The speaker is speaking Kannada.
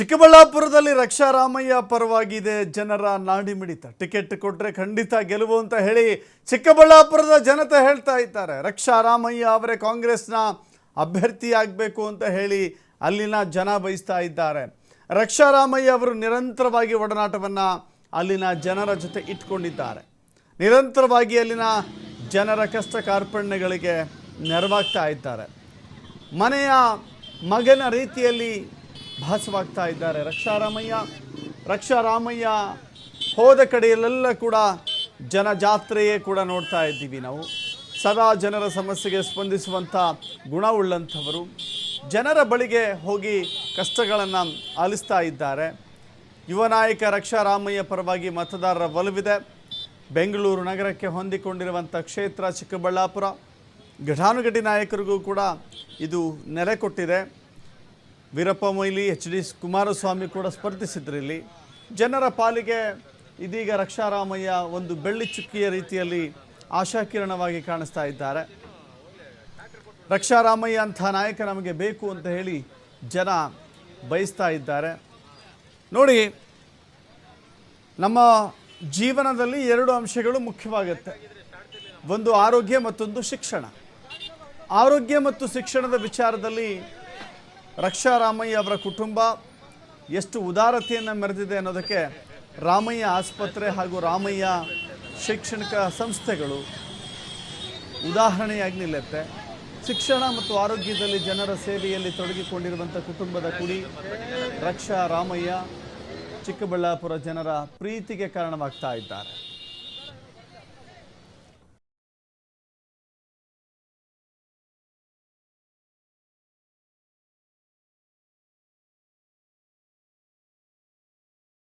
ಚಿಕ್ಕಬಳ್ಳಾಪುರದಲ್ಲಿ ರಕ್ಷಾ ರಾಮಯ್ಯ ಪರವಾಗಿದೆ. ಜನರ ನಾಡಿ ಮಿಡಿತ. ಟಿಕೆಟ್ ಕೊಟ್ಟರೆ ಖಂಡಿತ ಗೆಲುವು ಅಂತ ಹೇಳಿ ಚಿಕ್ಕಬಳ್ಳಾಪುರದ ಜನತೆ ಹೇಳ್ತಾ ಇದ್ದಾರೆ. ರಕ್ಷಾ ರಾಮಯ್ಯ ಅವರೇ ಕಾಂಗ್ರೆಸ್ನ ಅಭ್ಯರ್ಥಿ ಆಗಬೇಕು ಅಂತ ಹೇಳಿ ಅಲ್ಲಿನ ಜನ ಬಯಸ್ತಾ ಇದ್ದಾರೆ. ರಕ್ಷಾ ರಾಮಯ್ಯ ಅವರು ನಿರಂತರವಾಗಿ ಒಡನಾಟವನ್ನು ಅಲ್ಲಿನ ಜನರ ಜೊತೆ ಇಟ್ಕೊಂಡಿದ್ದಾರೆ. ನಿರಂತರವಾಗಿ ಅಲ್ಲಿನ ಜನರ ಕಷ್ಟ ಕಾರ್ಪಣ್ಯಗಳಿಗೆ ನೆರವಾಗ್ತಾ ಇದ್ದಾರೆ. ಮನೆಯ ಮಗನ ರೀತಿಯಲ್ಲಿ ಭಾಸವಾಗ್ತಾ ಇದ್ದಾರೆ. ರಕ್ಷಾರಾಮಯ್ಯ ರಕ್ಷಾರಾಮಯ್ಯ ಹೋದ ಕಡೆಯಲ್ಲೆಲ್ಲ ಕೂಡ ಜನ ಜಾತ್ರೆಯೇ ಕೂಡ ನೋಡ್ತಾ ಇದ್ದೀವಿ ನಾವು. ಸದಾ ಜನರ ಸಮಸ್ಯೆಗೆ ಸ್ಪಂದಿಸುವಂಥ ಗುಣವುಳ್ಳಂಥವರು. ಜನರ ಬಳಿಗೆ ಹೋಗಿ ಕಷ್ಟಗಳನ್ನು ಆಲಿಸ್ತಾ ಇದ್ದಾರೆ. ಯುವ ನಾಯಕ ರಕ್ಷಾರಾಮಯ್ಯ ಪರವಾಗಿ ಮತದಾರರ ಒಲವಿದೆ. ಬೆಂಗಳೂರು ನಗರಕ್ಕೆ ಹೊಂದಿಕೊಂಡಿರುವಂಥ ಕ್ಷೇತ್ರ ಚಿಕ್ಕಬಳ್ಳಾಪುರ. ಘಟಾನುಘಟಿ ನಾಯಕರಿಗೂ ಕೂಡ ಇದು ನೆಲೆ ಕೊಟ್ಟಿದೆ. ವೀರಪ್ಪ ಮೊಯ್ಲಿ, ಎಚ್ ಡಿ ಕುಮಾರಸ್ವಾಮಿ ಕೂಡ ಸ್ಪರ್ಧಿಸಿದ್ರು ಇಲ್ಲಿ. ಜನರ ಪಾಲಿಗೆ ಇದೀಗ ರಕ್ಷಾರಾಮಯ್ಯ ಒಂದು ಬೆಳ್ಳಿ ಚುಕ್ಕಿಯ ರೀತಿಯಲ್ಲಿ ಆಶಾಕಿರಣವಾಗಿ ಕಾಣಿಸ್ತಾ ಇದ್ದಾರೆ. ರಕ್ಷಾರಾಮಯ್ಯ ಅಂಥ ನಾಯಕ ನಮಗೆ ಬೇಕು ಅಂತ ಹೇಳಿ ಜನ ಬಯಸ್ತಾ ಇದ್ದಾರೆ. ನೋಡಿ, ನಮ್ಮ ಜೀವನದಲ್ಲಿ ಎರಡು ಅಂಶಗಳು ಮುಖ್ಯವಾಗುತ್ತೆ. ಒಂದು ಆರೋಗ್ಯ ಮತ್ತೊಂದು ಶಿಕ್ಷಣ. ಆರೋಗ್ಯ ಮತ್ತು ಶಿಕ್ಷಣದ ವಿಚಾರದಲ್ಲಿ ರಕ್ಷಾ ರಾಮಯ್ಯ ಅವರ ಕುಟುಂಬ ಎಷ್ಟು ಉದಾರತೆಯನ್ನು ಮೆರೆದಿದೆ ಅನ್ನೋದಕ್ಕೆ ರಾಮಯ್ಯ ಆಸ್ಪತ್ರೆ ಹಾಗೂ ರಾಮಯ್ಯ ಶೈಕ್ಷಣಿಕ ಸಂಸ್ಥೆಗಳು ಉದಾಹರಣೆಯಾಗಿ ನಿಲ್ಲುತ್ತೆ. ಶಿಕ್ಷಣ ಮತ್ತು ಆರೋಗ್ಯದಲ್ಲಿ ಜನರ ಸೇವೆಯಲ್ಲಿ ತೊಡಗಿಕೊಂಡಿರುವಂಥ ಕುಟುಂಬದ ಕುಡಿ ರಕ್ಷಾ ರಾಮಯ್ಯ ಚಿಕ್ಕಬಳ್ಳಾಪುರ ಜನರ ಪ್ರೀತಿಗೆ ಕಾರಣವಾಗ್ತಾ ಇದ್ದಾರೆ.